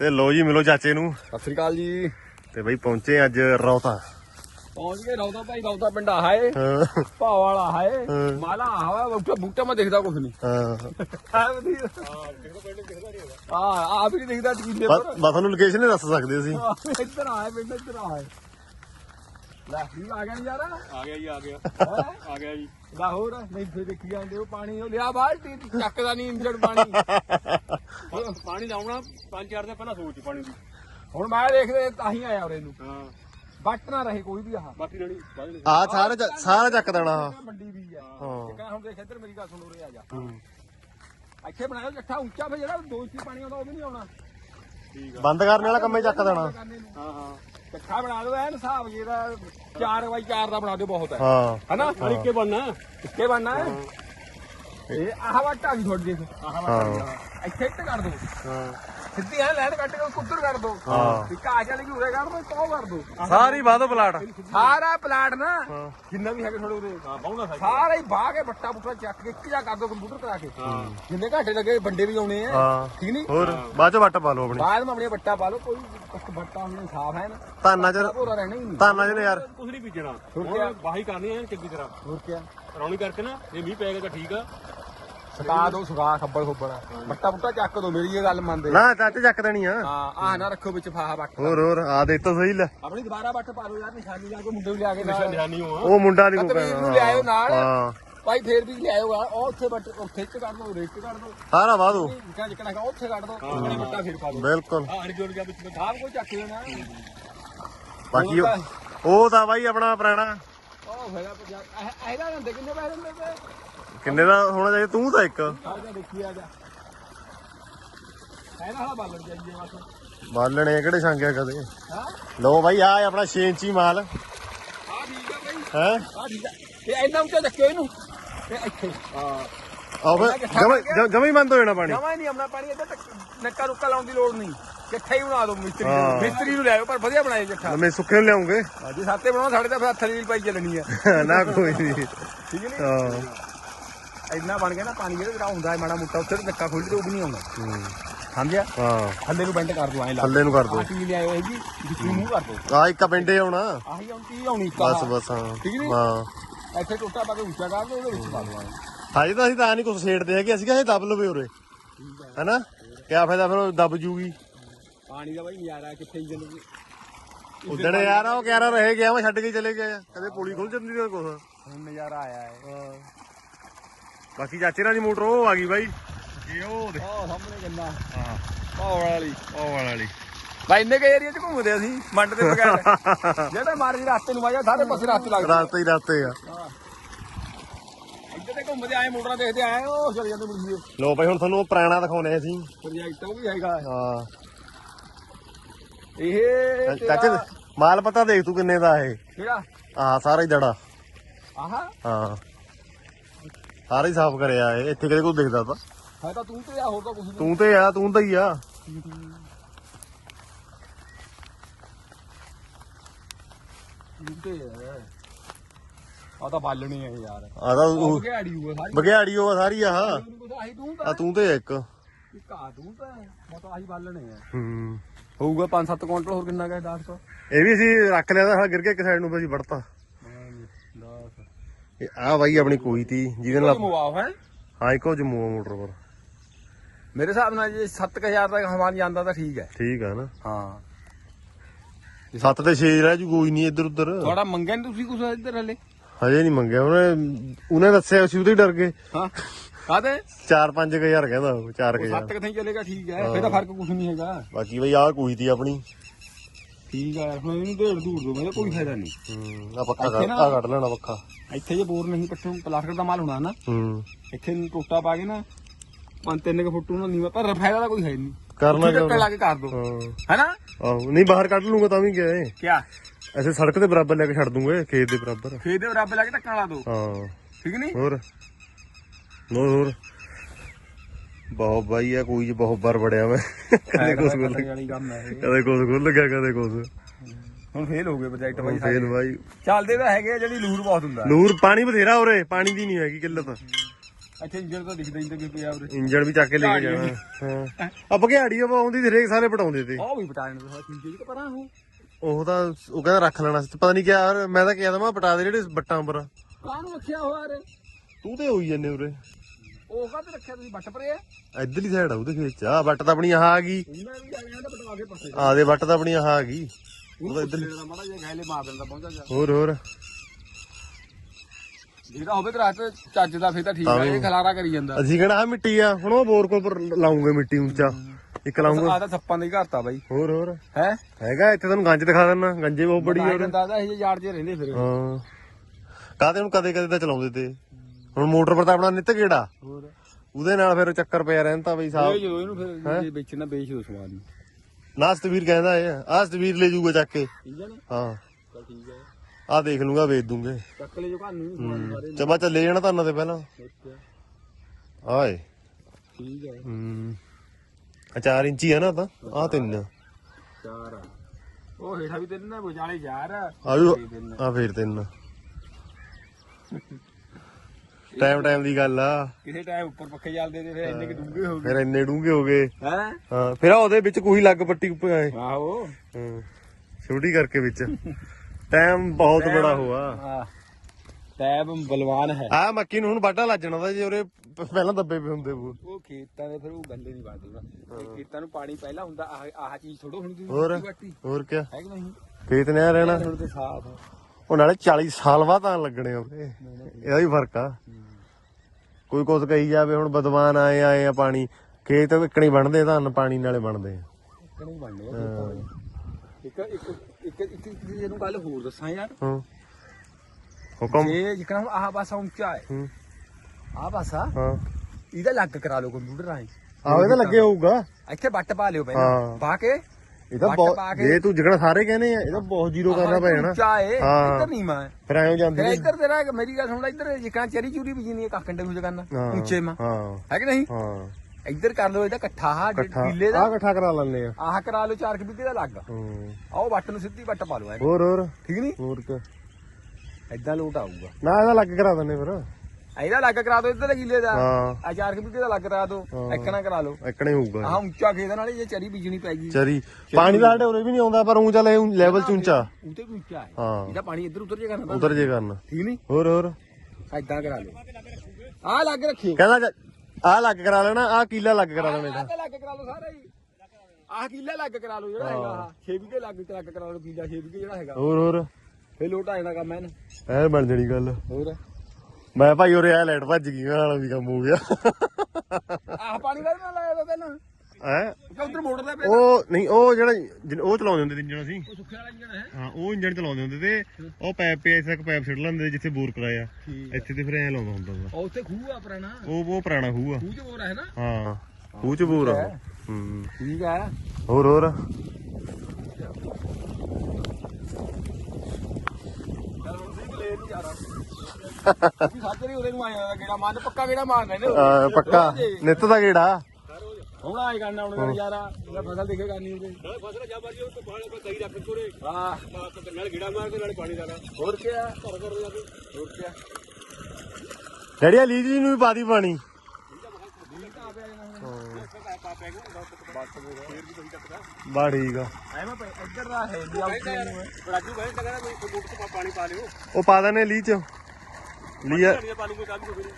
ਤੇ ਲੋ ਜੀ ਮਿਲੋ ਚਾਚੇ ਨੂੰ। ਸਤਿ ਸ੍ਰੀ ਅਕਾਲ ਜੀ। ਤੇ ਬਈ ਪਹੁੰਚੇ ਅੱਜ ਰੌਤਾ। ਪਹੁੰਚ ਗਏ ਰੌਦਾ ਭਾਈ ਰੌਦਾ ਪਿੰਡ ਆ ਹਾਏ। ਹਾਂ। ਭਾਵ ਵਾਲਾ ਹਾਏ। ਮਾਲਾ ਆਵਾ ਬੂਟਾ ਬੂਟਾ ਮੈਂ ਦੇਖਦਾ ਕੁਝ ਨਹੀਂ। ਹਾਂ। ਹਾਂ ਆ ਵੀ ਨਹੀਂ ਦਿਖਦਾ ਟਕੀਲੇ ਬਸ ਪਰ। ਬਸ ਤੁਹਾਨੂੰ ਲੋਕੇਸ਼ਨ ਹੀ ਦੱਸ ਸਕਦੇ ਸੀ ਆਹ, ਇੱਧਰ ਆਏ ਪਿੰਡ ਇੱਧਰ ਆਏ। ਲੈ ਵੀ ਆ ਗਿਆ ਨੀ ਯਾਰ? ਆ ਗਿਆ ਜੀ ਆ ਗਿਆ। ਹੈਂ? ਆ ਗਿਆ ਜੀ। ਲਾਹੌਰ ਨਹੀਂ ਫੇਰ ਦੇਖੀ ਜਾਂਦੇ ਉਹ ਪਾਣੀ ਉਹ ਲਿਆ ਬਾਲਟੀ ਚੱਕਦਾ ਨਹੀਂ ਇੰਜਣ ਪਾਣੀ। ਹੁਣ ਪਾਣੀ ਲਾਉਣਾ ਪੰਜ ਚਾਰ ਦਿਨ ਪਹਿਲਾਂ ਸੋਚ ਪਾਣੀ ਦੀ। ਹੁਣ ਮੈਂ ਦੇਖਦੇ ਤਾਂ ਹੀ ਆਇਆ ਉਰੇ ਨੂੰ। ਹਾਂ। ਵੱਟ ਨਾ ਰਹੇ ਕੋਈ ਵੀ ਆਹ। ਬਾਕੀ ਰਣੀ ਬਾਅਦ ਵਿੱਚ ਆ ਸਾਰੇ ਚ- ਸਾਰਾ ਚੱਕ ਦੇਣਾ ਆਹ। ਮੰਡੀ ਵੀ ਆ। ਹਾਂ। ਇੱਕ ਹੁਣ ਦੇਖ ਇੱਧਰ ਮੇਰੀ ਗੱਲ ਸੁਣ ਉਰੇ ਆ ਜਾ। ਇੱਥੇ ਬਣਾਇਓ ਜੱਠਾ ਉੱਚਾ ਫੇ ਜਿਹੜਾ ਦੋ ਇੰਚੀ ਪਾਣੀ ਆਉਂਦਾ ਉਹ ਵੀ ਨਹੀਂ ਆਉਣਾ। ਠੀਕ ਆ। ਬੰਦ ਕਰਨ ਵਾਲਾ ਕੰਮੇ ਚੱਕ ਦੇਣਾ। ਹਾਂ ਹਾਂ। ਜੱਠਾ ਬਣਾ ਦਿਓ ਐਨ ਹਿਸਾਬ ਜਿਹੜਾ 4 ਬਾਈ 4 ਦਾ ਬਣਾ ਦਿਓ ਬਹੁਤ ਹੈ। ਹਾਂ। ਹਨਾ? ਹਰ ਕੇ ਬਣਨਾ? ਇੱਕੇ ਬਣਨਾ ਹੈ? ਇਹ ਆਹ ਵੱਟ ਗਈ ਤੁਹਾਡੀ ਦੇਖ। ਹਾਂ। ਇੱਥੇ ਇੱਟ ਕਰ ਦੋ ਹਾਂ। ਸਿੱਧੀ ਐ ਲੈਣ ਕੱਟ ਕੇ ਕੁੱਤਰ ਕਰ ਦੋ। ਹਾਂ। ਇੱਕ ਆ ਚੱਲ ਗਈ ਉਰੇ ਕਰ ਦੋ ਕੋ ਕਰ ਦੋ। ਸਾਰੀ ਬਾਦ ਪਲਾਟ। ਸਾਰਾ ਪਲਾਟ ਨਾ। ਜਿੰਨਾ ਵੀ ਹੈਗੇ ਤੁਹਾਡੇ ਉਰੇ। ਹਾਂ ਬਹੁਣਾ ਸਾਈਕਲ ਸਾਰਾ ਹੀ ਬਾਹ ਕੇ ਬੱਟਾ ਬੁੱਟਾ ਚੱਕ ਕੇ ਇੱਕ ਜਾ ਕਰ ਦੋ ਕੰਪਿਊਟਰ ਕਰਾ ਕੇ। ਜਿੰਨੇ ਘਾਟੇ ਲੱਗੇ ਬੰਦੇ ਵੀ ਆਉਣੇ ਆ। ਹਾਂ। ਠੀਕ ਨਹੀਂ ਹੋਰ ਬਾਅਦ ਚ ਵੱਟ ਪਾ ਲਓ ਆਪਣੀ। ਬਾਅਦ ਮੈਂ ਆਪਣੀ ਬੱਟਾ ਪਾ ਲਓ ਕੋਈ ਇੱਕ ਬੱਟਾ ਹੁਣ ਸਾਫ਼ ਹੈ ਨਾ। ਧਾਨਾਂ ਚ ਭੋਰਾ ਰਹਿਣਾ ਹੀ ਨਹੀਂ। ਧਾਨਾਂ ਚ ਨੇ ਯਾਰ। ਕੁਝ ਨਹੀਂ ਬੀਜਣਾ। ਹੋਰ ਵਾਹੀ ਕਰਨੀ ਹੈ ਚੰਗੀ ਤਰ੍ਹਾਂ। ਹੋਰ ਕੀ ਰੌਣੀ ਕਰਕੇ ਨਾ ਜੇ ਮੀਂਹ ਪੈ ਗਿਆ ਤਾਂ ਠੀਕ ਆ। ਸੁਕਾ ਦੋ ਸੁਕਾ ਖੱਬਲ ਖੁੱਬਲ। ਬੱਟਾ ਬੁੱਟਾ ਚੱਕ ਦੋ ਮੇਰੀ ਇਹ ਗੱਲ ਮੰਨਦੇ ਨਾ ਚਾਚੇ ਚੱਕ ਦੇਣੀ ਆ। ਹਾਂ ਆਹ ਨਾ ਰੱਖੋ ਵਿੱਚ ਫਾਹਾ ਬੱਟ ਹੋਰ ਹੋਰ ਆ ਦੇ ਤਾਂ ਸਹੀ ਲੈ। ਆਪਣੀ ਦੁਬਾਰਾ ਬੱਟ ਪਾ ਲਓ ਯਾਰ ਨਿਸ਼ਾਨੀ ਲਾ ਕੇ ਮੁੰਡੇ ਨੂੰ ਲਿਆ ਕੇ ਨਿਸ਼ਾਨ ਹੋ ਉਹ ਮੁੰਡਾ ਨਹੀਂ ਨੂੰ ਲਿਆਇਓ ਨਾਲ। ਹਾਂ ਭਾਈ ਫੇਰ ਵੀ ਲਿਆਇਓ ਆ। ਉਹ ਉੱਥੇ ਬੱਟ ਉੱਥੇ ਚ ਕੱਢ ਦੋ ਰੇਟ ਚ ਕੱਢ ਦੋ। ਸਾਰਾ ਵਾਦੋ ਜਿੱਕਾ ਜਿੱਕਣਾ ਹੈਗਾ ਉੱਥੇ ਕੱਢ ਦੋ। ਆਪਣੀ ਬੱਟਾ ਫੇਰ ਪਾ ਦੋ ਬਿਲਕੁਲ। ਆ ਅਰਜੋਰ ਗਿਆ ਵਿੱਚ ਸਾਹਬ ਕੋਈ ਚੱਕ ਲੈਣਾ। ਬਾਕੀ ਉਹ- ਉਹ ਤਾਂ ਬਾਈ ਆਪਣਾ ਪੁਰਾਣਾ ਉਹ ਹੋਇਆ ਪੰਜਾਹ ਇਹਦਾ ਹੁੰਦੇ ਕਿੰਨੇ ਪੈਸੇ ਦਿੰਦੇ ਪਏ? ਕਿੰਨੇ ਦਾ ਹੋਣਾ ਚਾਹੀਦਾ? ਤੂੰ ਤਾਂ ਇੱਕ। ਆ ਜਾ ਦੇਖੀ ਆ ਜਾ। ਇਹਦਾ ਹਾਲਾ ਬਾਲਣ ਜਾਈਏ ਬਸ। ਬਾਲਣੇ ਕਿਹੜੇ ਸੰਗਿਆ ਕਦੇ? ਹਾਂ? ਲਓ ਬਾਈ ਆ ਆਪਣਾ 6 ਇੰਚੀ ਮਾਲ। ਆ ਠੀਕ ਆ ਬਈ। ਹੈ? ਆ ਠੀਕ ਆ। ਇੰਨਾ ਉੱਚਾ ਚੱਕਿਓ ਇਹਨੂੰ। ਤੇ ਇੱਥੇ। ਹਾਂ ਫਿਰ ਜਮਾ ਹੀ ਬੰਦ ਹੋ ਜਾਣਾ ਪਾਣੀ। ਜਮਾ ਨਹੀਂ ਆਪਣਾ ਪਾਣੀ ਇੱਧਰ ਨੱਕਾ ਰੁੱਕਾ ਲਾਉਣ ਦੀ ਲੋੜ ਨਹੀਂ। ਕਿੱਥੇ ਹੀ ਬਣਾ ਦੋ ਮਿਸਤਰੀ ਹਾਂ। ਨੂੰ ਮਿਸਤਰੀ ਨੂੰ ਲਿਆਓ ਪਰ ਵਧੀਆ ਬਣਾਏ ਜੱਠਾ। ਮੈਂ ਸੁੱਕੇ ਲਿਆਉਂਗੇ। ਜੇ ਸਾਤੇ ਬਣਾਓ ਸਾਡੇ ਤਾਂ ਫਿਰ ਹੱਥ ਰੀਲ ਪਾਈ ਚੱਲਣੀ ਆ। ਨਾ ਕੋਈ ਨਹੀਂ ਠੀਕ ਹੈ ਹਾਂ। ਇੰਨਾ ਬਣ ਗਿਆ ਨਾ ਪਾਣੀ ਜਿਹੜਾ ਜਿਹੜਾ ਹੁੰਦਾ ਹੈ ਮਾੜਾ ਮੁੱਟਾ ਉੱਥੇ ਤੇ ਖੋਲੀ ਤੇ ਉਹ ਵੀ ਨਹੀਂ ਆਉਂਦਾ। ਹੂੰ। ਸਮਝਿਆ? ਹਾਂ। ਥੱਲੇ ਨੂੰ ਬੈਂਡ ਕਰ ਦੋ ਐ ਲਾ ਥੱਲੇ ਨੂੰ ਕਰ ਦੋ। ਆ ਚੀਜ਼ ਲਿਆਇਓ ਇਹ ਜੀ ਜਿੱਥੇ ਮੂੰਹ ਕਰ ਦੋ। ਆ ਇੱਕ ਪਿੰਡੇ ਆਉਣਾ। ਆਹੀ ਆਉਂਦੀ ਆਉਣੀ ਇੱਕ ਬਸ ਆਹ। ਬਸ ਹਾਂ। ਠੀਕ ਨੀ? ਹਾਂ। ਇੱਥੇ ਟੋਟਾ ਪਾ ਕੇ ਉੱਚਾ ਕਰ ਦੋ ਉਹਦੇ ਵਿੱਚ ਪਾ ਦੋ। ਹਾਜੀ ਤਾਂ ਅਸੀਂ ਤਾਂ ਨਹੀਂ ਕੁਝ ਛੇੜਦੇ ਹੈਗੇ ਅਸੀਂ ਕਹੇ ਦਬ ਲਵੇ ਉਰੇ। ਹੈਨਾ? ਕਿਆ ਫਾਇਦਾ ਫਿਰ ਉਹ ਦਬ ਜੂਗੀ? ਪਾਣੀ ਦਾ ਬਾਈ ਨਜ਼ਾਰਾ ਕਿੱਥੇ ਹੀ ਜ਼ਿੰਦਗੀ ਉਦਣ ਯਾਰ ਉਹ ਕਹਿ ਰਹੇ ਗਿਆ ਮੈਂ ਛੱਡ ਕੇ ਚਲੇ ਗਿਆ ਕਦੇ ਪੁਲੀ ਖੁੱਲ ਜਾਂਦੀ ਤੇ ਕੁਛ ਹੁਣ ਨਜ਼ਾਰਾ ਆਇਆ ਹੈ। ਬਾਕੀ ਚਾਚੇ ਨਾਲ ਦੀ ਮੋਟਰ ਉਹ ਆ ਗਈ ਬਾਈ। ਇਹ ਉਹ ਦੇ ਉਹ ਸਾਹਮਣੇ ਗੰਨਾ ਹਾਂ। ਪਾਵਰ ਵਾਲੀ। ਉਹ ਵਾਲੀ। ਬਾਈ ਇੰਨੇ ਕੇ ਏਰੀਆ ਚ ਘੁੰਮਦੇ ਅਸੀਂ ਮੰਡ ਦੇ ਬਗੈਰ। ਜਿਹੜੇ ਮਾਰਜੀ ਰਸਤੇ ਨੂੰ ਵਾਜਾ ਸਾਰੇ ਪਾਸੇ ਰਸਤੇ ਲੱਗਦੇ ਰਾਸਤੇ ਹੀ ਰਾਸਤੇ ਆ। ਇੱਧਰ ਤੇ ਘੁੰਮਦੇ ਆਏ ਮੋਟਰਾਂ ਦੇਖਦੇ ਆਏ ਉਹ ਚਲੇ ਜਾਂਦੇ ਮੁੰਡੇ ਲੋ ਬਾਈ ਹੁਣ ਤੁਹਾਨੂੰ ਉਹ ਪੁਰਾਣਾ ਦਿਖਾਉਣੇ ਅਸੀਂ। ਪ੍ਰੋਜੈਕਟ ਉਹ ਵੀ ਹੈਗਾ। ਹਾਂ। ਇਹ ਚਾਚੇ ਮਾਲ ਪਤਾ ਦੇਖ ਤੂੰ ਕਿੰਨੇ ਦਾ ਇਹ? ਕਿਹੜਾ? ਆਹ ਸਾਰਾ ਹੀ ਦੜਾ ਆਹਾ? ਹਾਂ। ਸਾਰਾ ਹੀ ਸਾਫ਼ ਕਰਿਆ ਇਹ ਇੱਥੇ ਕਿਤੇ ਕੋਈ ਦਿਖਦਾ ਤਾਂ? ਹੈ ਤਾਂ ਤੂੰ ਤੇ ਆ ਹੋਰ ਤਾਂ ਕੁਝ ਨਹੀਂ। ਤੂੰ ਤੇ ਆ ਤੂੰ ਤਾਂ ਹੀ ਆ। ਤੂੰ ਤੇ ਆ। ਆ ਤਾਂ ਬਾਲਣੀ ਹੈ ਯਾਰ। ਆ ਤਾਂ ਉਹ ਉਹ ਘਾੜੀ ਸਾਰੀ। ਬਗਿਆੜੀ ਉਹ ਆ ਸਾਰੀ ਆ ਤੈਨੂੰ ਕੁਛ ਆਹੀ ਤੂੰ ਆ ਤਾਂ ਤੂੰ ਤੇ ਇੱਕ। ਆ ਤੂੰ ਤਾਂ ਮੈਂ ਤਾਂ ਆਹੀ ਬਾਲਣੇ ਆ। ਹੂੰ। ਹੋਊਗਾ 5-7 ਕੁਇੰਟਲ ਹੋਰ ਕਿੰਨਾ ਕਹੇ 10 ਤੋਂ ਇਹ ਵੀ ਅਸੀਂ ਰੱਖ ਲਿਆ ਤਾਂ ਗਿਰ ਕੇ ਇੱਕ ਸਾਈਡ ਨੂੰ ਅਸੀਂ ਵੜਤਾ। 10 ਇਹ ਆ ਬਾਈ ਆਪਣੀ ਕੋਈ ਤੀ ਜਿਹਦੇ ਨਾਲ ਮੁਆਫ ਹੈ। ਹਾਂ ਇੱਕੋ ਜਮੂ ਮੋਟਰ ਪਰ। ਮੇਰੇ ਹਿਸਾਬ ਨਾਲ ਜੇ 7000 ਤੱਕ ਹਵਾਨ ਜਾਂਦਾ ਤਾਂ ਠੀਕ ਹੈ। ਠੀਕ ਆ ਨਾ। ਹਾਂ। 7 ਤੇ 6 ਰਹਿ ਜੂ ਕੋਈ ਨਹੀਂ ਇੱਧਰ ਉੱਧਰ। ਥੋੜਾ ਮੰਗਿਆ ਨੀ ਤੁਸੀਂ ਕੁਛ ਇੱਧਰ ਹਲੇ? ਹਜੇ ਨਹੀਂ ਮੰਗਿਆ ਉਹਨੇ ਉਹਨੇ ਦੱਸਿਆ ਸੀ ਉਹਦੇ ਹੀ ਡਰ ਗਏ। ਹਾਂ। ਕਾਦੇ 4-5000 ਕਹਿੰਦਾ ਉਹ 4000 ਸੱਤ ਕਿਥੇ ਚੱਲੇਗਾ ਠੀਕ ਹੈ। ਫਿਰ ਤਾਂ ਫ਼ਰਕ ਕੁਛ ਨਹੀਂ ਹੈਗਾ। ਬਾਕੀ ਬਈ ਆ ਕੋਈ ਤੀ ਆਪਣੀ। ਠੀਕ ਹੈ ਹੁਣ ਇਹਨੂੰ ਢੇੜ ਦੂਰ ਦੋ ਮੇਰੇ ਕੋਈ ਫਾਇਦਾ ਨਹੀਂ। ਹੂੰ ਆ ਪੱਖਾ ਕੱਢ ਆ ਕੱਢ ਲੈਣਾ ਪੱਖਾ। ਇੱਥੇ ਜੇ ਬੋਰ ਨਹੀਂ ਪੱਟੂ ਪਲਾਸਟਿਕ ਦਾ ਮਾਲ ਹੋਣਾ ਨਾ। ਹੂੰ। ਇੱਥੇ ਨੂੰ ਟੋਟਾ ਪਾ ਕੇ ਨਾ ਪੰਜ ਤਿੰਨ ਕੁ ਫੁੱਟ ਨੂੰ ਨੀਵਾ ਪਰ ਫਾਇਦਾ ਤਾਂ ਕੋਈ ਹੈ ਨਹੀਂ। ਕਰਨਾ ਟੱਕਰ ਕਿਉਂ? ਲਾ ਕੇ ਕਰ ਦੋ। ਹਾਂ। ਹੈਨਾ? ਆਹੋ ਨਹੀਂ ਬਾਹਰ ਕੱਢ ਲੂੰਗਾ ਤਾਂ ਵੀ ਗਿਆ ਏ ਕਿਆ? ਐਸੇ ਸੜਕ ਦੇ ਬਰਾਬਰ ਲੈ ਕੇ ਛੱਡ ਦੂੰਗੇ ਖੇਤ ਦੇ ਬਰਾਬਰ। ਖੇਤ ਦੇ ਬਰਾਬਰ ਲਾ ਕੇ ਟੱਕਣ ਲਾ ਦੋ। ਹਾਂ। ਠੀਕ ਨਹੀਂ? ਹੋਰ? ਹੋਰ ਹੋਰ। ਬਹੁਤ ਬਾਈ ਆ ਕੋਈ ਬਹੁਤ ਵਾਰ ਬੜਿਆ ਮੈਂ। ਕਦੇ ਹੈ ਇਹ ਕਦੇ ਕੁਛ ਗੁੱਲ ਗਿਆ ਕਦੇ ਕੁਛ। ਹੁਣ ਫੇਲ ਹੋ ਗਏ ਪ੍ਰੋਜੈਕਟ ਬਾਈ ਸਾਰੇ। ਫੇਲ ਬਾਈ। ਚੱਲਦੇ ਤਾਂ ਹੈਗੇ ਆ, ਜਿਹੜੀ ਲੂਰ ਬਹੁਤ ਹੁੰਦਾ। ਨੂਰ ਪਾਣੀ ਬਥੇਰਾ ਉਰੇ ਪਾਣੀ ਦੀ ਨਹੀਂ ਹੈਗੀ ਕਿੱਲਤ। ਇੱਥੇ ਇੰਜਣ ਤਾਂ ਦਿਖਦਾ ਹੀ ਤਾਂ ਪਿਆ ਉਰੇ। ਇੰਜਣ ਵੀ ਚੱਕ ਕੇ ਲੈ ਕੇ ਜਾਣਾ। ਹਾਂ। ਆ ਬਘਿਆੜੀ ਆ ਆਉਂਦੀ ਤੇ ਹਰੇਕ ਸਾਰੇ ਪਟਾਉਂਦੇ ਤੇ। ਉਹ ਵੀ ਬਟਾਣ ਦਾ ਚੀਜ਼ ਕਿ ਪਰਾਂ ਉਹ। ਉਹ ਤਾਂ ਉਹ ਕਹਿੰਦਾ ਰੱਖ ਲੈਣਾ ਸੀ ਪਤਾ ਨਹੀਂ ਕਿਆ ਯਾਰ ਮੈਂ ਤਾਂ ਕਿਹਾ ਤਾਂ ਮੈਂ ਪਟਾ ਦੇ ਜਿਹੜੇ ਬੱਟਾਂ ਪਰ ਕਾਹਨੂੰ ਰੱਖਿਆ ਹੋਇਆ ਰੇ ਤੂੰ ਤੇ ਹੋਈ ਜੰਨੇ ਉਰੇ। ਉਹ ਕਾਹਤੇ ਰੱਖਿਆ ਤੁਸੀਂ? ਬੱਟ ਪਰੇ ਆ? ਇਧਰਲੀ ਸਾਈਡ ਆ ਉਹਦੇ ਖੇਤ ਚ ਆ ਬੱਟ ਤਾਂ ਆਪਣੀ ਆਹ ਆ ਗਈ। ਵੀ ਆ ਗਿਆ ਤਾਂ ਬਟਵਾ ਕੇ ਪੱਸੇ ਆ ਦੇ ਬੱਟ ਤਾਂ ਆਪਣੀ ਆਹ ਆ ਗਈ। ਉਹਦਾ ਇੱਧਰ ਦਾ ਮਾੜਾ ਜਿਹਾ ਗੈਲੇ ਮਾਰ ਦਿੰਦਾ ਪਹੁੰਚਾ ਜਾ। ਹੋਰ ਹੋਰ। ਜਿਹੜਾ ਹੋਵੇ ਤੇ ਰਾਤ ਚੱਜ ਦਾ ਫੇਰ ਤਾਂ ਠੀਕ ਆ ਇਹ ਖਲਾਰਾ ਕਰੀ ਜਾਂਦਾ। ਅਸੀਂ ਕਹਿਣਾ ਆ ਮਿੱਟੀ ਆ ਹੁਣ ਉਹ ਬੋਰ ਕੋਲ ਪਰ ਲਾਉਂਗੇ ਮਿੱਟੀ ਉੱਚਾ। ਇੱਕ ਲਾਉਂਗਾ। ਆ ਤਾਂ ਸੱਪਾਂ ਦੀ ਘਰ ਤਾ ਬਾਈ। ਹੋਰ ਹੋਰ। ਹੈ? ਹੈਗਾ ਇੱਥੇ ਤੁਹਾਨੂੰ ਗੰਜ ਦਿਖਾ ਦਿੰਨਾ। ਗੰਜੇ ਬਹੁਤ ਬੜੀ ਬੜੀ ਹੋਰ ਜਾਂਦਾ ਦਾ ਇਹ ਯਾਰ ਜੇ ਰਹਿੰਦੇ ਫਿਰ। ਹਾਂ। ਕਾਹਦੇ ਨੂੰ ਕਦੇ ਕਦੇ ਤਾਂ ਚਲਾਉਂਦੇ ਤੇ। ਹੁਣ ਮੋਟਰ ਪਰ ਤਾਂ ਆਪਣਾ ਨਿੱਤ ਗੇੜਾ। ਹੋਰ। ਉਹਦੇ ਨਾਲ ਫਿਰ ਚੱਕਰ ਪਿਆ ਰਹਿੰਦਾ ਬਈ ਇਹ ਸਾਹਿਬ ਜਦੋਂ ਇਹਨੂੰ ਫਿਰ ਜੇ ਵੇਚਣਾ ਵੇਚ ਦੋ ਸਮਾਨ ਨੂੰ। ਨਾ ਸਤਵੀਰ ਕਹਿੰਦਾ ਇਹ। ਆਹ ਸਤਵੀਰ ਲੈ ਜਾਊਗਾ ਚੱਕ ਕੇ। ਠੀਕ ਹੈ ਨਾ? ਹਾਂ। ਚਲ ਠੀਕ ਹੈ ਆਹ ਦੇਖ ਲੂੰਗਾ ਵੇਚ ਦੂੰਗੇ। ਚੱਕ ਲੈ ਜੋ ਘਰ ਨੂੰ ਸਮਾਨ ਸਾਰੇ ਚਬਾ ਚੱਲੇ ਜਾਣਾ ਤੁਹਾਨੂੰ ਤੇ ਪਹਿਲਾਂ। ਆਏ। ਠੀਕ ਹੈ ਹੂੰ। ਆ 4 ਇੰਚੀ ਆ ਨਾ ਤਾਂ। ਆ ਤਿੰਨ। ਚਾਰ ਆ। ਉਹ ਹੇਠਾ ਵੀ ਤੈਨੂੰ ਨਾ ਵਿਚਾਲੇ ਯਾਰ ਆਜੂ। ਆ। ਫੇਰ ਤਿੰਨ। ਟਾਈਮ ਟਾਈਮ ਦੀ ਗੱਲ ਆ। ਕਿਸੇ ਟਾਈਮ ਉੱਪਰ ਪੱਖੇ ਚੱਲਦੇ ਤੇ ਫਿਰ ਇੰਨੇ ਕਿ ਡੂੰਘੇ ਹੋ ਗਏ। ਫਿਰ ਇੰਨੇ ਡੂੰਘੇ ਹੋ ਗਏ। ਹੈ? ਹਾਂ ਫਿਰ ਉਹਦੇ ਵਿੱਚ ਕੋਈ ਲੱਗ ਪੱਟੀ ਉੱਪਰ ਆਏ। ਆਹੋ। ਹਾਂ ਛੋਟੀ ਕਰਕੇ ਵਿੱਚ। ਟਾਈਮ ਬਹੁਤ ਬੜਾ ਹੋਆ। ਹਾਂ ਟੈਬ ਬਲਵਾਨ ਹੈ। ਆ ਮੱਕੀ ਨੂੰ ਹੁਣ ਵਾਢਾ ਲੱਜਣਾ ਦਾ ਜੇ ਉਰੇ ਪਹਿਲਾਂ ਦੱਬੇ ਪਏ ਹੁੰਦੇ ਉਹ ਖੇਤਾਂ ਦੇ ਫਿਰ ਉਹ ਗੰਦੇ ਨਹੀਂ ਇਹ ਖੇਤਾਂ ਨੂੰ ਪਾਣੀ ਪਹਿਲਾਂ ਹੁੰਦਾ ਆਹ ਆਹ ਚੀਜ਼ ਥੋੜੋ ਹੁਣ ਦੀ ਹੋਰ? ਹੋਰ ਕਿਆ? ਹੈ ਕਿ ਨਹੀਂ? ਖੇਤ ਨੇ ਰਹਿਣਾ। ਹੁਣ ਤੇ ਸਾਫ਼। ਉਹ ਨਾਲੇ 40 ਸਾਲ ਬਾਅਦ ਆਣ ਲੱਗਣੇ ਉਹਦੇ। ਇਹਦਾ ਵੀ ਫ਼ਰਕ ਆ। ਕੋਈ ਕੁਛ ਕਹੀ ਜਾਵੇ ਹੁਣ ਬਦਵਾਨ ਆਏ ਆਏ ਆ ਪਾਣੀ। ਖੇਤ ਵਿਕਣੀ ਬਣਦੇ ਧਨ ਪਾਣੀ ਨਾਲੇ ਬਣਦੇ ਆ। ਕਿਹਨੂੰ ਬਣਨੇ ਆ ਖੇਤਾਂ ਦੇ। ਇੱਕ ਇੱਕ ਇੱਕ ਇੱਕ ਇੱਕ ਚੀਜ਼ ਨੂੰ ਗੱਲ ਹੋਰ ਦੱਸਾਂ ਯਾਰ। ਹਾਂ। ਹੁਕਮ। ਜੇ ਜਿਕਣਾ ਹੁਣ ਆਹ ਪਾਸਾ ਉੱਚਾ ਹੈ। ਹੂੰ। ਆਹ ਪਾਸਾ? ਹਾਂ। ਇਹਦਾ ਲੱਗ ਕਰਾ ਲਓ ਕੰਪਿਊਟਰ ਰਾਹੀਂ। ਆਹ ਇਹਦਾ ਲੱਗੇ ਹੋਊਗਾ। ਇੱਥੇ ਬੱਟ ਪਾ ਲਿਓ। ਪਹਿਲਾਂ। ਪਾ ਕੇ ਇਹ ਤਾਂ ਵੱਟ ਬਹੁਤ ਕੇ- ਜੇ ਤੂੰ ਜਿਗਣਾ ਸਾਰੇ ਕਹਿੰਦੇ ਆ ਇਹ ਤਾਂ ਬਹੁਤ ਜ਼ੀਰੋ ਕਰਨਾ ਪੈ ਜਾਣਾ ਹਾਂ। ਇੱਧਰ ਨਹੀਂ ਮੈਂ ਫਿਰ ਐਂ ਜਾਂਦੇ ਨੇ ਇੱਧਰ ਤੇਰਾ ਮੇਰੀ ਗੱਲ ਸੁਣ ਇੱਧਰ ਜਿਕਣਾ ਚਰੀ ਚੂਰੀ ਬੀਜਣੀ ਹੈ ਕਾਕੰਡੇ ਨੂੰ ਕਰਨਾ ਹਾਂ ਉੱਚੇ ਮਾ। ਹਾਂ। ਹੈ ਕਿ ਨਹੀਂ? ਹਾਂ। ਇੱਧਰ ਕਰ ਲਓ ਇਹਦਾ ਇਕੱਠਾ ਆਹ ਇਕੱਠਾ। ਦਾ ਆਹ ਇਕੱਠਾ ਕਰਾ ਲੈਣੇ ਆ। ਆਹ ਕਰਾ ਲਓ 4 ਕਿੱਲੇ ਦਾ ਲੱਗ ਹੂੰ। ਆਓ ਵੱਟ ਨੂੰ ਸਿੱਧੀ ਵੱਟ ਪਾ ਲਓ। ਹੋਰ ਹੋਰ। ਠੀਕ ਨਹੀਂ? ਹੋਰ ਕਿਆ ਐਦਾਂ ਲੋਟ ਆਊਗਾ। ਨਾ ਇਹਦਾ ਲੱਗ ਕਰਾ ਦਿੰਨੇ ਫਿਰ। ਇਹਦਾ ਲੱਗ ਕਰਾ ਦਿਓ ਇੱਧਰ ਦੇ ਕਿੱਲੇ ਦਾ। ਹਾਂ। ਆ 4 ਕਿੱਲੇ ਦਾ ਲੱਗ ਕਰਾ ਦਿਓ ਹਾਂ। ਐਕਣਾ ਕਰਾ ਲਓ। ਇਕਣੇ ਹੋਊਗਾ। ਆਹ ਉੱਚਾ ਖੇਤ ਨਾਲ ਜੇ ਚਰੀ ਬੀਜਣੀ ਪੈਗੀ ਚਰੀ। ਪਾਣੀ ਦਾ ਸਾਡੇ ਉਰੇ ਵੀ ਨਹੀਂ ਆਉਂਦਾ ਪਰ ਉਂ ਚੱਲ ਲੈਵਲ ਚ ਉੱਚਾ ਉਤੇ ਵੀ ਉੱਚਾ ਹੈ। ਹਾਂ। ਇਹਦਾ ਪਾਣੀ ਇੱਧਰ ਉਤਰ ਜੇ ਕਰਨਾ ਉਤਰ ਜੇ ਕਰਨਾ। ਠੀਕ ਨਹੀਂ? ਹੋਰ ਹੋਰ। ਐਦਾਂ ਕਰਾ ਲਓ। ਆਹ ਲੱਗ ਰੱਖਿਓ। ਕਹਿੰਦਾ ਆ ਲੱਗ ਕਰਾ ਲੈਣਾ ਆ ਕੀਲਾ ਲੱਗ ਕਰਾ ਲੈਣਾ ਆਹ ਤੇ ਲੱਗ ਕਰਾ ਲਓ ਸਾਰਾ। ਹੀ ਆਹ ਕਿੱਲਾ ਲੱਗ ਕਰਾ ਲਓ ਜਿਹੜਾ ਹੈਗਾ। ਆਹ 6 ਵਿਗੇ ਲੱਗ ਲੱਗ ਕਰਾ ਲਓ ਕਿੱਲਾ 6 ਵਿਗੇ ਜਿਹੜਾ ਹੈਗਾ। ਹੋਰ ਹੋਰ। ਫੇ ਲੋਟ ਆ ਜਾਣਾ ਕੰਮ ਐਨ ਐ ਬਣ ਜਣੀ ਗੱਲ। ਹੋਰ। ਮੈਂ ਭਾਈ ਉਰੇ ਆ ਲਾਈਟ ਭੱਜ ਗਈ ਨਾਲ ਵੀ ਕੰਮ ਹੋ ਗਿਆ। ਆਹ ਪਾਣੀ ਦਾ ਨਾ ਲਾਇਆ ਵਾ ਪਹਿਲਾਂ ਹੈ? ਉਧਰ ਮੋਟਰ ਦਾ ਪਿਆ ਉਹ ਨਹੀਂ ਉਹ ਜਿਹੜਾ ਜਿਨ- ਉਹ ਚਲਾਉਂਦੇ ਹੁੰਦੇ ਤੇ ਇੰਜਣ ਅਸੀਂ। ਉਹ ਸੁੱਖੇ ਵਾਲਾ ਇੰਜਣ ਹੈ। ਹਾਂ ਉਹ ਇੰਜਣ ਚਲਾਉਂਦੇ ਹੁੰਦੇ ਤੇ ਉਹ ਪੈਪ ਪਿਆ ਇੱਥੇ ਤੱਕ ਪੈਪ ਛੱਡ ਲੈਂਦੇ ਜਿੱਥੇ ਬੋਰ ਕਰਾਇਆ। ਠੀਕ ਇੱਥੇ ਤੇ ਫਿਰ ਐ ਲਾਉਂਦਾ ਹੁੰਦਾ ਵਾ। ਉਹ ਉੱਥੇ ਖੂਹ ਆ ਪੁਰਾਣਾ। ਉਹ ਉਹ ਪੁਰਾਣਾ ਖੂਹ ਆ। ਖੂਹ ਚ ਬੋਰ ਹੈ ਨਾ? ਹਾਂ ਖੂਹ ਚ ਬੋਰ ਆ ਉਹ। ਹੂੰ। ਠੀਕ ਹੈ। ਹੋਰ ਹੋਰ? ਸਾਜਰੀ ਉਹਦੇ ਨੂੰ ਆਇਆ ਕਿਹੜਾ ਮਨ ਪੱਕਾ ਕਿਹੜਾ ਮਾਰਨਾ ਨੇ ਅਹ ਪੱਕਾ। ਨਿੱਤ ਦਾ ਗੇੜਾ। ਹੁਣ ਆਏ ਕਰਨਾ ਹੁਣ ਦਾ ਯਾਰਾ ਫਸਲ ਦੇਖੇ ਕਰਨੀ ਉਹਦੇ ਫਸਲ ਜਾ ਬਾਜੀ ਉਹ ਤੋਂ ਪਾਣੀ ਕੋ ਕਈ ਰੱਖ ਕੋਰੇ ਹਾਂ ਨਾਲ ਗਿੜਾ ਮਾਰ ਕੇ ਨਾਲ ਪਾਣੀ ਡਾਲਾ ਹੋਰ ਕੀ ਆ? ਘਰ ਘਰ ਜਾ ਕੇ। ਹੋਰ ਕੀ ਆ? ਡੈਡੀ ਆ ਲੀਜ ਜੀ ਨੂੰ ਵੀ ਪਾ ਦੀ ਪਾਣੀ। ਬਾ ਠੀਕ ਆ। ਐਵੇਂ ਪੈ- ਇੱਧਰ ਦਾ ਹੈ ਇੰਡੀਆ ਉੱਤੇ ਨੂੰ ਰਾਜੂ ਕਹਿੰਦਾ ਕਹਿੰਦਾ ਕੋਈ ਬੂਟ ਤੋਂ ਪਾਣੀ ਪਾ ਲਿਓ। ਉਹ ਪਾ ਦਨੇ ਲੀ ਚ। ਲੀ ਆ- ਨੂੰ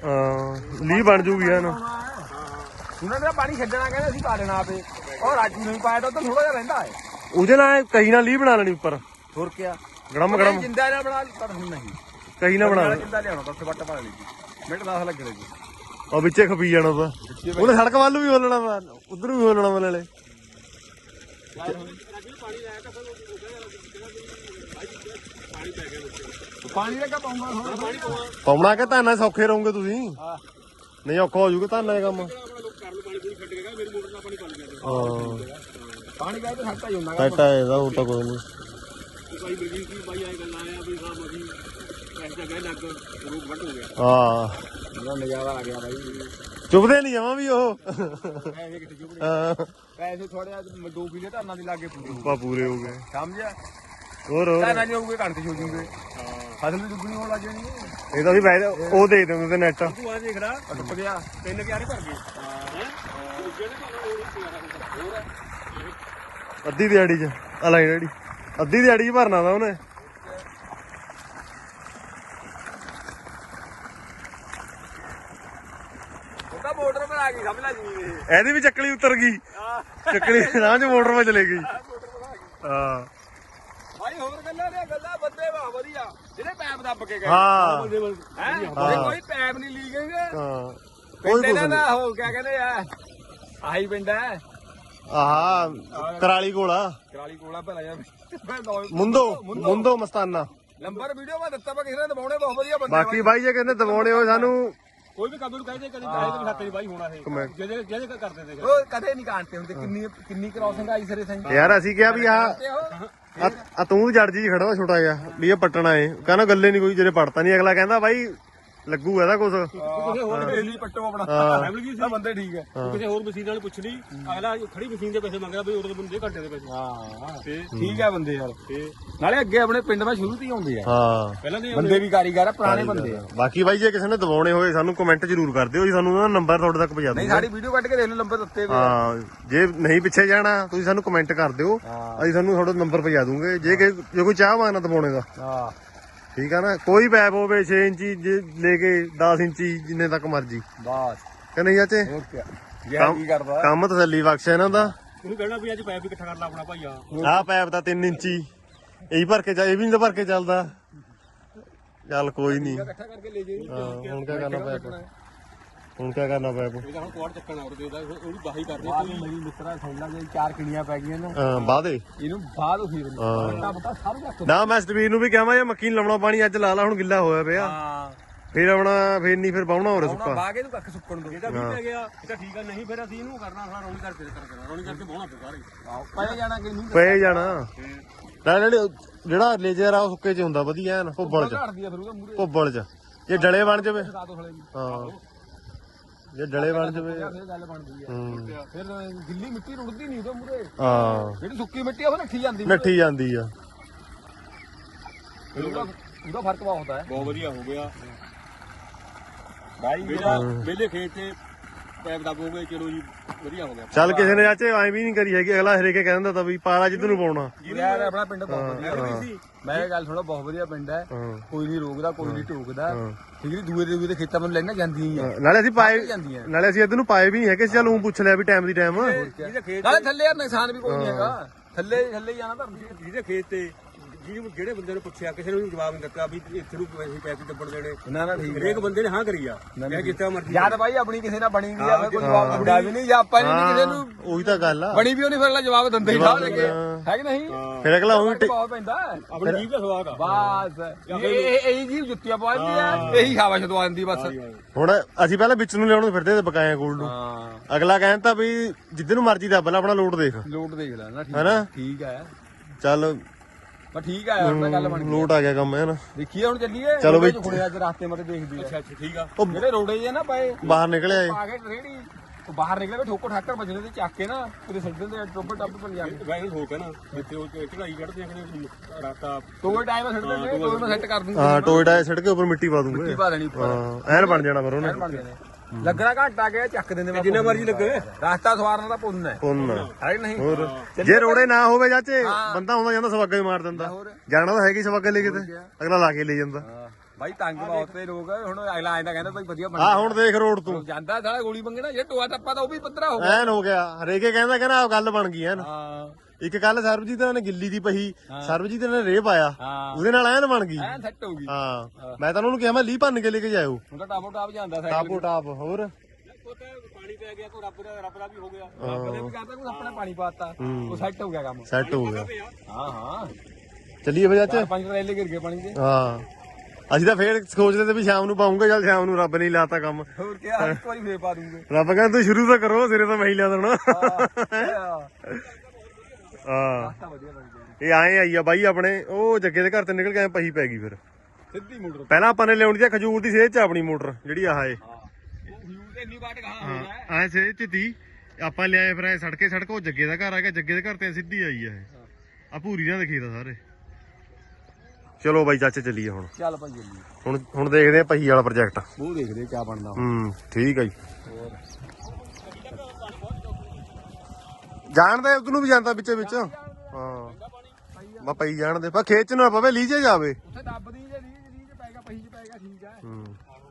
ਹਾਂ ਬਣ ਜੂਗੀ ਹਨ ਉਹਨਾਂ ਨੇ ਪਾਣੀ ਛੱਡਣਾ ਕਹਿੰਦੇ ਅਸੀਂ ਪਾ ਦੇਣਾ ਆਪੇ। ਔਰ ਰਾਜੂ ਨੇ ਵੀ ਪਾਇਆ ਤਾਂ ਥੋੜਾ ਜਿਹਾ ਰਹਿੰਦਾ ਹੈ। ਉਹਦੇ ਨਾਲ ਕਹੀ ਨਾਲ ਲੀ ਬਣਾ ਲੈਣੀ ਉੱਪਰ। ਹੋਰ ਕੀ ਆ ਗੜਮ ਗੜਮ ਜਿੰਦਾ ਨਾਲ ਬਣਾ ਪਰ ਹੁਣ ਨਹੀਂ। ਕਹੀ ਨਾਲ ਬਣਾ ਜਿੰਦਾ ਲਿਆਉਣਾ ਬਸ ਵੱਟ ਪਾ ਲਈ ਮਿੰਟ 10 ਲੱਗ ਜੀ। ਉਹ ਵਿੱਚੇ ਖਪੀ ਜਾਣਾ ਤਾਂ ਉਹਨੇ ਸੜਕ ਵੱਲ ਵੀ ਬੋਲਣਾ ਵਾ ਉਧਰ ਵੀ ਬੋਲਣਾ ਵਾ ਨਾਲੇ। ਪਾਣੀ ਕਾ ਪਾਉਂਗਾ ਪਾਣੀ ਪਾਉਂਗਾ ਪਾਉਣਾ ਕਿ ਧਾਨਾ ਸੌਖੇ ਰਹੋਗੇ ਤੁਸੀਂ? ਨਹੀਂ ਔਖਾ ਹੋ ਜੂਗਾ ਧਾਨਾ ਇਹ ਕੰਮ। ਪਾਣੀ ਪੂਰੀ ਛੱਡ ਕੇ ਮੇਰੀ ਮੋਟਰ ਨਾਲ ਪਾਣੀ ਪਾ ਲਿਆ ਹਾਂ ਹੁੰਦਾ ਹੈ ਇਹਦਾ ਉਹ ਤਾਂ ਕੋਈ ਨਹੀਂ। ਭਾਈ ਬਲਜੀਤ ਜੀ ਭਾਈ ਆਏ ਗੱਲ ਆਇਆ ਵੀ ਹਾਂ। ਮਜੀ ਐਸ ਜਗ੍ਹਾ ਲੱਗ ਰੂਪ ਵੱਟ ਹੋ ਗਿਆ ਹਾਂ ਇਹਦਾ ਨਜ਼ਾਰਾ ਆ ਗਿਆ ਬਾਈ। ਚੁੱਭਦੇ ਨਹੀਂ ਜਮਾ ਵੀ ਉਹ। ਪੈਸੇ ਕਿੱਥੇ ਜੁਗੜੇ ਹਾਂ। ਪੈਸੇ ਥੋੜੇ ਜਿਹਾ ਦੋ ਕਿਲੇ ਧਰਨਾ ਦੀ ਲਾਗੇ ਪੂਰੇ ਹੋ ਗਏ। ਪਾ ਪੂਰੇ ਹੋ ਗਏ। ਸਮਝਿਆ? ਹੋਰ ਹੋਰ। ਧਰਨਾ ਨਹੀਂ ਹੋਊਗੇ ਕਣਕ ਹੋ ਜੂਗੇ ਹਾਂ। ਫਸਲ ਵੀ ਦੁੱਗਣੀ ਹੋਣ ਲੱਗ ਜਾਣੀ ਇਹ ਤਾਂ ਵੀ ਵੈਸੇ ਉਹ ਦੇ ਦਿੰਦੇ ਤੇ ਨੈਟ ਤੂੰ ਆ ਦੇਖ ਲੈ ਟੁੱਟ ਗਿਆ ਤਿੰਨ ਕਿਆਰੇ ਭਰ ਗਏ। ਹੈ ਜਿਹੜੇ ਭਾਵੇਂ ਹੋਰ ਹੀ ਪਿਆਰਾ ਹੁੰਦਾ ਹੋਰ ਅੱਧੀ ਦਿਹਾੜੀ ਚ ਆ ਲੈ ਜਿਹੜੀ ਅੱਧੀ ਦਿਹਾੜੀ ਚ ਭਰਨਾ ਤਾਂ ਉਹਨੇ। ਉਹ ਤਾਂ ਮੋਟਰ ਪਰ ਆ ਗਈ ਸਮਝ ਲੈ ਜੀ ਇਹ। ਇਹਦੀ ਵੀ ਚੱਕਲੀ ਉਤਰ ਗਈ। ਚੱਕਲੀ ਰਾਹ ਚ ਮੋਟਰ 'ਤੇ ਚਲੇ ਗਈ। ਹਾਂ। ਭਾਈ ਹੋਰ ਗੱਲਾਂ ਨੇ ਗੱਲਾਂ ਬੰਦੇ ਵਾ ਵਧੀਆ। ਜਿਹੜੇ ਪੈਪ ਦੱਬ ਕੇ ਗਏ। ਹਾਂ। ਬੰਦੇ ਬਲ ਹੈ? ਕੋਈ ਪੈਪ ਨਹੀਂ ਲੀਕੇਗੇ ਹਾਂ। ਪਿੰਡ ਕੋਈ ਕੁਛ ਇਹਨਾਂ ਨਹੀਂ। ਦਾ ਹੋ ਕਿਆ ਕਹਿੰਦੇ ਆ? ਆਹੀ ਪਿੰਡ ਹੈ। ਆਹ ਕਰਾਲੀ ਕੋਲਾ ਕਰਾਲੀ ਕੋਲਾ ਭਲਾ ਯਾਰ। ਮੈਂ ਮੁੰਦੋ ਮੁੰਦੋ। ਮਸਤਾਨਾ। ਨੰਬਰ ਵੀਡੀਓ ਮੈਂ ਦਿੱਤਾ ਵਾ ਕਿਸੇ ਨੇ ਦਬਾਉਣੇ ਬਹੁਤ ਵਧੀਆ ਬੰਦੇ ਬਾਕੀ ਬਾਈ। ਜੇ ਕਹਿੰਦੇ ਦਬਾਉਣੇ ਹੋਏ ਸਾਨੂੰ ਕੋਈ ਵੀ ਕੰਮ ਨੂੰ ਕਹਿੰਦੇ ਕਦੇ ਪੈਸੇ ਤੇ ਹੱਥ ਨਹੀਂ ਬਾਈ ਹੋਣਾ ਇਹ। ਕਮੈਂਟ। ਜਿਹਦੇ ਜਿਹਦੇ ਕਰਦੇ ਤੇ ਉਹ ਕਦੇ ਨਹੀਂ ਕਾਂਟੇ ਹੁੰਦੇ ਕਿੰਨੀ ਕਿੰਨੀ ਕ੍ਰਾਸਿੰਗ ਆਈ ਸਰੇ ਸਾਈਂ। ਯਾਰ ਅਸੀਂ ਕਿਹਾ ਵੀ ਆ ਤੇ ਉਹ ਆ- ਤੂੰ ਜੜ ਜੀ ਖੜਾ ਛੋਟਾ ਜਿਹਾ, ਵੀ ਇਹ ਪੱਟਣਾ ਏ ਕਹਿੰਦਾ ਗੱਲੇ ਨਹੀਂ ਕੋਈ, ਜਿਹੜੇ ਪੜਤਾ ਨਹੀਂ ਅਗਲਾ ਕਹਿੰਦਾ, ਬਾਈ ਲੱਗੂ ਇਹਦਾ ਕੁਛ? ਕਿਸੇ ਹੋਰ ਡੇਲੀ ਪੱਟੋ ਆਪਣਾ। ਹਾਂ। ਫੈਮਿਲੀ ਕੀ ਸੀ। ਬੰਦੇ ਠੀਕ ਹੈ। ਕਿਸੇ ਹੋਰ ਮਸ਼ੀਨ ਨਾਲ ਪੁੱਛ ਲਈ ਅਗਲਾ ਖੜੀ ਮਸ਼ੀਨ ਦੇ ਪੈਸੇ ਮੰਗਦਾ ਬਈ ਉਹਦੇ ਬੰਦੇ ਘੰਟੇ ਦੇ ਪੈਸੇ। ਹਾਂ। ਤੇ ਠੀਕ ਹੈ ਬੰਦੇ ਯਾਰ। ਤੇ ਨਾਲੇ ਅੱਗੇ ਆਪਣੇ ਪਿੰਡ ਵਿੱਚ ਸ਼ੁਰੂ ਤੋਂ ਹੀ ਆਉਂਦੇ ਆ। ਹਾਂ। ਪਹਿਲਾਂ ਦੇ ਬੰਦੇ ਵੀ ਕਾਰੀਗਰ ਆ ਪੁਰਾਣੇ ਬੰਦੇ ਆ। ਬਾਕੀ ਬਾਈ ਜੇ ਕਿਸੇ ਨੇ ਦਬਾਉਣੇ ਹੋਏ ਸਾਨੂੰ ਕਮੈਂਟ ਜ਼ਰੂਰ ਕਰ ਦਿਓ ਜੀ ਸਾਨੂੰ ਉਹਦਾ ਨੰਬਰ ਤੁਹਾਡੇ ਤੱਕ ਪਹੁੰਚਾ ਨਹੀਂ ਦੂੰਗੇ ਸਾਡੀ ਵੀਡੀਓ ਕੱਢ ਕੇ ਦੇਖ ਲਓ ਨੰਬਰ ਦਿੱਤੇ ਵੇ ਹਾਂ ਜੇ ਨਹੀਂ ਪਿੱਛੇ ਜਾਣਾ ਤੁਸੀਂ ਸਾਨੂੰ ਕਮੈਂਟ ਕਰ ਦਿਓ। ਹਾਂ। ਅਸੀਂ ਤੁਹਾਨੂੰ ਤੁਹਾਡਾ ਨੰਬਰ ਪਹੁੰਚਾ ਦੂੰਗੇ ਜੇ ਕੋਈ ਚਾਹ ਮਾਨਾ ਦਬਾਉਣੇ ਦਾ। ਹਾਂ। ਠੀਕ ਆ ਨਾ? ਕੋਈ ਪੈਪ ਹੋਵੇ 6 ਇੰਚੀ ਜੇ ਲੈ ਕੇ 10 ਇੰਚੀ ਜਿੰਨੇ ਤੱਕ ਮਰਜ਼ੀ। ਬਸ। ਕਿ ਨਹੀਂ ਚਾਚੇ? ਓਕੇ ਯਾਰ ਕੀ ਕਰਦਾ? ਕੰਮ ਤਸੱਲੀ ਬਖਸ਼ ਇਹਨਾਂ ਦਾ ਉਹਨੂੰ ਕਹਿਣਾ ਵੀ ਅੱਜ ਪੈਪ ਵੀ ਇਕੱਠਾ ਕਰ ਲਾ ਆਪਣਾ ਭਾਈਆ ਆਹ ਪੈਪ ਤਾਂ 3 ਇੰਚੀ। ਇਹੀ ਭਰ ਕੇ ਜਾ ਇਹ ਵੀ ਨਹੀਂ ਤਾਂ ਭਰ ਕੇ ਚੱਲਦਾ। ਚੱਲ ਕੋਈ ਨਹੀਂ। ਇਕੱਠਾ ਕਰਕੇ ਲੈ ਹਾਂ, ਹੁਣ ਕੀ ਕਰਨਾ ਪੈਪ? ਹੁਣ ਕੀ ਕਰਨਾ ਪੈਪ ਇਹਦਾ ਹੁਣ ਕੋੜ ਚੱਕਣਾ ਹੋਰ ਦੇਦਾ ਉਹਦੀ ਬਾਹੀ ਕਰਨੀ ਬਾਅਦ ਮੇਰੀ ਮਿੱਤਰਾ ਸੁਣ ਲਾ ਜੇ ਚਾਰ ਕਿਣੀਆਂ ਪੈ ਗਈਆਂ ਨਾ ਹਾਂ ਬਾਦੇ ਇਹਨੂੰ ਬਾਅਦ ਉਸੇ ਵੇਲੇ ਹਾਂ। ਬੰਦਾ ਬਤਾ ਸਭ ਰੱਖ ਨਾ ਮੈਂ ਸਟਵੀਰ ਨੂੰ ਵੀ ਕਹਾਂ ਮੈਂ ਮੱਕੀ ਨੀ ਲਾਉਣਾ ਪਾਣੀ ਅੱਜ ਲਾ ਲਾ ਹੁਣ ਗਿੱਲਾ ਹੋਇਆ ਪਿਆ। ਹਾਂ। ਫੇਰ ਆਉਣਾ ਫੇਰ ਨਹੀਂ ਫਿਰ ਬਾਉਣਾ ਹੋਰ ਸੁੱਕਾ। ਬਾਗੇ ਨੂੰ ਕੱਖ ਸੁੱਕਣ ਦੋ। ਇਹਦਾ ਵੀ ਪੈ ਗਿਆ। ਇਹ ਤਾਂ ਠੀਕ ਆ ਨਹੀਂ ਫਿਰ ਅਸੀਂ ਇਹਨੂੰ ਕਰਨਾ ਸਾਰਾ ਰੌਣੀ ਕਰਕੇ ਕਰਨਾ। ਰੌਣੀ ਕਰਕੇ ਬਹੁਣਾ ਫਿਰ ਸਾਰੇ ਪੈ ਜਾਣਾ ਕਿ ਨਹੀਂ? ਪਏ ਜਾਣਾ। ਲੈ ਜਿਹੜੇ ਜਿਹੜਾ ਲੇਜਰ ਆ ਉਹ ਸੁੱਕੇ ਚ ਹੁੰਦਾ ਵਧੀਆ ਐਨ ਭੁੱਬਲ ਚ। ਭੁੱਬਲ ਚ। ਜੇ ਡਲੇ ਬਣ ਜਾਵੇ। ਲਾ ਦੋ ਹਾਂ। ਜੇ ਡਲੇ ਬਣ ਜਾਵੇ। ਫਿਰ ਗੱਲ ਬਣਦੀ ਆ। ਫਿਰ ਗਿੱਲੀ ਮਿੱਟੀ ਰੁੜਦੀ ਨਹੀਂ ਉਹਦੇ ਮੂਰੇ ਹਾਂ। ਜਿਹੜੀ ਸੁੱਕੀ ਮਿੱਟੀ ਆ ਉਹ ਨੱਠੀ ਜਾਂਦੀ। ਨੱਠੀ ਜਾਂਦੀ ਆ। ਉਹਦਾ ਫ਼ਰਕ ਬਹੁਤ ਹੁੰਦਾ ਹੈ ਬਹੁਤ ਵਧੀਆ ਹੋ ਗਿਆ। ਭਾਈ ਵਿਹਲੇ ਖੇਤ 'ਚ ਪੈਪ ਦੱਬੋਗੇ ਚਲੋ ਜੀ ਵਧੀਆ ਹੋ ਗਿਆ। ਚੱਲ ਕਿਸੇ ਨੇ ਚਾਚੇ ਐਂ ਵੀ ਨਹੀਂ ਕਰੀ ਹੈਗੀ ਅਗਲਾ ਹਰੇਕੇ ਕਹਿੰਦਾ ਤਾਂ ਵੀ ਪਾਲਾ ਜਿੱਦ ਨੂੰ ਪਾਉਣਾ। ਯਾਰ ਆਪਣਾ ਪਿੰਡ ਬਹੁਤ ਵਧੀਆ ਸੀ। ਮੈਂ ਇਹ ਗੱਲ ਸੁਣੋ ਬਹੁਤ ਵਧੀਆ ਪਿੰਡ ਹੈ। ਹਾਂ। ਕੋਈ ਨਹੀਂ ਰੋਕਦਾ ਕੋਈ ਨਹੀਂ ਟੋਕਦਾ ਠੀਕ ਹੈ ਦੂਏ ਦੇ ਦੂਏ ਦੇ ਖੇਤਾਂ ਨੂੰ ਲੈਣਾ ਜਾਂਦੀਆਂ ਹੀ ਆ। ਨਾਲੇ ਅਸੀਂ ਪਾਏ ਜਾਂਦੀਆਂ ਨਾਲੇ ਅਸੀਂ ਇੱਧਰ ਨੂੰ ਪਾਏ ਵੀ ਨਹੀਂ ਹੈਗੇ ਚੱਲ ਉਹ ਪੁੱਛ ਲਿਆ ਵੀ ਟਾਈਮ ਦੀ ਟਾਈਮ ਖੇਤ ਨਾਲੇ ਥੱਲੇ ਯਾਰ ਨੁਕਸਾਨ ਵੀ ਕੋਈ ਨਹੀਂ ਹੈਗਾ। ਥੱਲੇ ਥੱਲੇ ਹੀ ਜਾਣਾ ਧਰਤੀ ਜਿਹਦੇ ਖੇਤ ਤੇ ਜਿਹਨੂੰ ਜਿਹੜੇ ਬੰਦੇ ਨੇ ਪੁੱਛਿਆ ਕਿਸੇ ਨੂੰ ਵੀ ਜਵਾਬ ਨਹੀਂ ਦਿੱਤਾ ਵੀ ਇੱਥੇ ਨੂੰ ਪੈਸੇ ਪੈਸੇ ਦੱਬਣ ਦੇਣੇ। ਨਾ ਨਾ ਠੀਕ ਹਰੇਕ ਬੰਦੇ ਨੇ ਹਾਂ ਕਰੀ ਆ। ਇਹ ਜਿੱਤਾ ਮਰਜ਼ੀ ਯਾਦ ਬਾਈ ਆਪਣੀ ਕਿਸੇ ਨਾਲ ਬਣੀ ਵੀ ਆ ਫਿਰ ਕੋਈ ਜਵਾਬ ਦਿੰਦਾ ਵੀ ਨਹੀਂ ਜਾਂ ਆਪਾਂ ਨਹੀਂ ਕਿਸੇ ਨੂੰ ਉਹੀ ਤਾਂ ਗੱਲ ਆ। ਬਣੀ ਵੀ ਉਹਨੇ ਫਿਰ ਲਾ ਜਵਾਬ ਦਿੰਦੇ ਹੀ ਸਾਹ ਲੱਗੇ ਹੈ ਕਿ ਨਹੀਂ? ਫਿਰ ਅਗਲਾ ਉਹੀ ਬਹੁਤ ਪੈਂਦਾ। ਆਪਣੀ ਜੀਭ ਦਾ ਸਵਾਦ ਆ। ਬਸ। ਇਹ ਇਹ ਇਹੀ ਜੀ ਜੁੱਤੀਆਂ ਪਵਾਉਂਦੀ ਆ ਇਹੀ ਸ਼ਾਬਾਸ਼ ਦਵਾ ਦਿੰਦੀ ਬਸ। ਹੁਣ ਅਸੀਂ ਪਹਿਲਾਂ ਵਿੱਚ ਨੂੰ ਲਿਆਉਣ ਨੂੰ ਫਿਰਦੇ ਤੇ ਬਕਾਇਆ ਕੋਲ ਨੂੰ। ਹਾਂ। ਅਗਲਾ ਕਹਿੰਦਾ ਵੀ ਜਿੱਦ ਨੂੰ ਮਰਜ਼ੀ ਦੱਬ ਲੈ ਆਪਣਾ ਲੋਡ ਦੇਖ। ਲੋਟ ਦੇਖ ਲੈ ਨਾ ਠੀਕ ਹੈਨਾ? ਠੀਕ ਹੈ। ਚੱਲ ਪਰ ਠੀਕ ਹੈ ਯਾਰ ਤਾਂ ਗੱਲ ਬਣ ਗਈ ਲੋਟ ਆ ਗਿਆ ਕੰਮ ਹੈ ਨਾ? ਦੇਖੀਏ ਹੁਣ ਚੱਲੀਏ। ਚਲੋ ਬਈ। ਹੁਣੇ ਅੱਜ ਰਾਸਤੇ ਮਤੇ ਦੇਖਦੀ ਆ। ਅੱਛਾ ਅੱਛਾ ਠੀਕ ਆ। ਜਿਹੜੇ ਰੋੜੇ ਜੇ ਨਾ ਪਏ ਬਾਹਰ ਨਿਕਲਿਆ ਏ ਆ ਕੇ ਰੇੜੀ। ਉਹ ਬਾਹਰ ਨਿਕਲੇ ਠੋਕੋ ਠਾਕਰ ਵੱਜਣੇ ਤੇ ਚੱਕ ਕੇ ਨਾ ਉਹਦੇ ਸੱਜਣ ਦੇ ਟੋਪੇ ਟੱਪ ਬਣ ਜਾਂਦੇ ਵੈਸੇ ਹੋ ਕੇ ਨਾ ਜਿੱਥੇ ਉਹ ਚੜਾਈ ਚੜਦੇ ਆ ਕਿ ਰਾਤਾ। ਤੋਏ ਟਾਈਮ ਸੱਟ ਦਿੰਦੇ ਤੋਏ ਮੈਂ ਸੈੱਟ ਕਰ ਦੂੰਗਾ ਹਾਂ ਟੋਏ ਟਾਏ ਸਿੱਟ ਕੇ ਉੱਪਰ ਮਿੱਟੀ ਪਾ ਦੂੰਗੇ। ਕੀ ਪਾ ਦੇਣੀ ਉੱਪਰ। ਹਾਂ ਐਨ ਬਣ ਜਾਣਾ ਫਿਰ ਉਹਨੇ। ਬਣ ਜਾਣੇ। ਲੱਗਣਾ ਘੰਟਾ ਗਿਆ ਚੱਕ ਦਿੰਦੇ ਮੈਂ ਜਿੰਨਾ ਮਰਜ਼ੀ ਲੱਗੇ। ਰਾਸਤਾ ਸਵਾਰਨ ਦਾ ਪੁੰਨ ਹੈ। ਪੁੰਨ। ਹੈ ਕਿ ਨਹੀਂ? ਹੋਰ? ਜੇ ਰੋੜੇ ਨਾ ਹੋਵੇ ਚਾਚੇ ਬੰਦਾ ਹੁੰਦਾ ਜਾਂਦਾ ਸਵਾਗਾ ਹੀ ਮਾਰ ਦਿੰਦਾ। ਜਾਣਾ ਤਾਂ ਹੈਗੀ ਸਵਾਗਾ ਲੈ ਕਿਤੇ ਅਗਲਾ ਲਾ ਕੇ ਲੈ ਜਾਂਦਾ। ਹਾਂ। ਬਾਈ ਤੰਗ ਬਹੁਤ ਤੇ ਲੋਕ। ਹੁਣ ਅਗਲਾ ਆਇਂਦਾ ਕਹਿੰਦਾ ਭਾਈ ਵਧੀਆ ਬਣ ਆ ਹੁਣ ਦੇਖ ਰੋਡ ਤੂੰ। ਜਾਂਦਾ ਸਾਲਾ ਗੋਲੀ ਮੰਗਣਾ ਜੇ ਟੋਆ ਟੱਪਾ ਤਾਂ ਉਹ ਵੀ ਪੱਧਰਾ ਹੋ ਗਿਆ। ਐਨ ਹੋ ਗਿਆ। ਹਰੇਕੇ ਕਹਿੰਦਾ ਕਹਿੰਦਾ ਗੱਲ ਬਣ ਗਈ ਐਨ। ਹਾਂ। ਇੱਕ ਕੱਲ ਸਰਬਜੀਤ ਨੇ ਗਿੱਲੀ ਦੀ ਪਹੀ ਸਰਬਜੀਤ ਨੇ ਰੇ ਪਾਇਆ। ਹਾਂ। ਉਹਦੇ ਨਾਲ ਐਨ ਬਣ ਗਈ। ਐਨ ਸੈੱਟ ਹੋ ਗਈ। ਹਾਂ। ਮੈਂ ਤਾਂ ਉਹਨੂੰ ਕਿਹਾ ਮੈਂ ਲੀ ਭੰਨ ਕੇ ਲੈ ਕੇ ਜਾਇਓ। ਹੁਣ ਤਾਂ ਟਾਪੋ ਟਾਪ ਜਾਂਦਾ ਸਾਈਕਲ ਟਾਪੋ ਟਾਪ ਹੋਰ? ਪਾਣੀ ਪੈ ਗਿਆ ਕੋਈ ਰੱਬ ਦਾ ਰੱਬ ਦਾ ਵੀ ਹੋ ਗਿਆ। ਕਦੇ ਵੀ ਕਰਦਾ ਕੋਈ ਆਪਣਾ ਪਾਣੀ ਪਾਤਾ ਉਹ ਸੈੱਟ ਹੋ ਗਿਆ ਕੰਮ। ਸੈੱਟ ਹੋ ਗਿਆ। ਹਾਂ ਹਾਂ। ਚੱਲੀਏ ਬਈ ਚਾਚੇ ਪੰਜ ਰੇਲੇ ਗਿਰ ਗਏ ਪਾਣੀ ਦੇ। ਹਾਂ। ਅਸੀਂ ਤਾਂ ਫੇਰ ਸੋਚਦੇ ਤੇ ਵੀ ਸ਼ਾਮ ਨੂੰ ਪਾਉਂਗੇ ਚੱਲ ਸ਼ਾਮ ਨੂੰ ਰੱਬ ਨੇ ਲਾਤਾ ਕੰਮ। ਹੋਰ ਕੀ ਆ ਇੱਕ ਵਾਰੀ ਫੇਰ ਪਾ ਦੂੰਗੇ। ਰੱਬ ਕਹਿੰਦਾ ਤੂੰ ਸ਼ੁਰੂ ਤਾਂ ਕਰੋ ਸਿਰੇ ਤਾਂ ਮੈਂ ਹੀ ਲਾ ਦੇਣਾ। ਹਾਂ ਹਾਂ। ਤਾਂ ਵਧੀਆ ਬਣ ਗਿਆ ਇਹ ਆਏ ਆਈ ਆ ਬਾਈ ਆਪਣੇ ਉਹ ਜੱਗੇ ਦੇ ਘਰ ਤੇ ਨਿਕਲ ਕੇ ਐਂ ਪਹੀ ਪੈ ਗਈ ਫਿਰ। ਸਿੱਧੀ ਮੋਟਰ ਪਹਿਲਾਂ ਆਪਾਂ ਨੇ ਲਿਆਉਣੀ ਸੀ ਖਜੂਰ ਦੀ ਸੇਧ ਚ ਆਪਣੀ ਮੋਟਰ ਜਿਹੜੀ ਆਹ ਏ। ਉਹ ਵਿਊ ਤੇ ਇੰਨੀ ਵਾਟ ਹੈ ਐ ਚ ਤੀ। ਆਪਾਂ ਲਿਆਏ ਫਿਰ ਐ ਸੜਕੇ ਸੜਕ ਉਹ ਜੱਗੇ ਦਾ ਘਰ ਆ ਗਿਆ ਜੱਗੇ ਦੇ ਘਰ ਤੇ ਸਿੱਧੀ ਆਈ ਆ ਇਹ। ਆ ਭੂਰੀ ਨਾਲ ਦੇ ਖੇਤ ਆ ਸਾਰੇ। ਚਲੋ ਬਾਈ ਚਾਚੇ ਚੱਲੀਏ ਹੁਣ। ਚੱਲ ਭਾਈ ਜੱਲੀ ਹੁਣ ਹੁਣ ਦੇਖਦੇ ਆ ਪਹੀ ਵਾਲਾ ਪ੍ਰੋਜੈਕਟ। ਉਹ ਦੇਖਦੇ ਕਿਆ ਬਣਦਾ। ਹੂੰ ਠੀਕ ਆ ਜੀ। ਜਾਣਦੇ ਉਹਨੂੰ ਵੀ ਜਾਂਦਾ ਵਿੱਚੇ ਵਿੱਚ। ਹਾਂ। ਬਾ ਪਈ ਜਾਣਦੇ ਪਰ ਖੇਚ ਨਾ ਪਵੇ ਲੀਜੇ ਜਾਵੇ। ਉੱਥੇ ਦੱਬਦੀ ਜੇ ਰੀਜ ਰੀਜ ਪੈਗਾ ਪਹੀ ਚ ਪੈਗਾ ਠੀਕ ਹੈ। ਹੂੰ।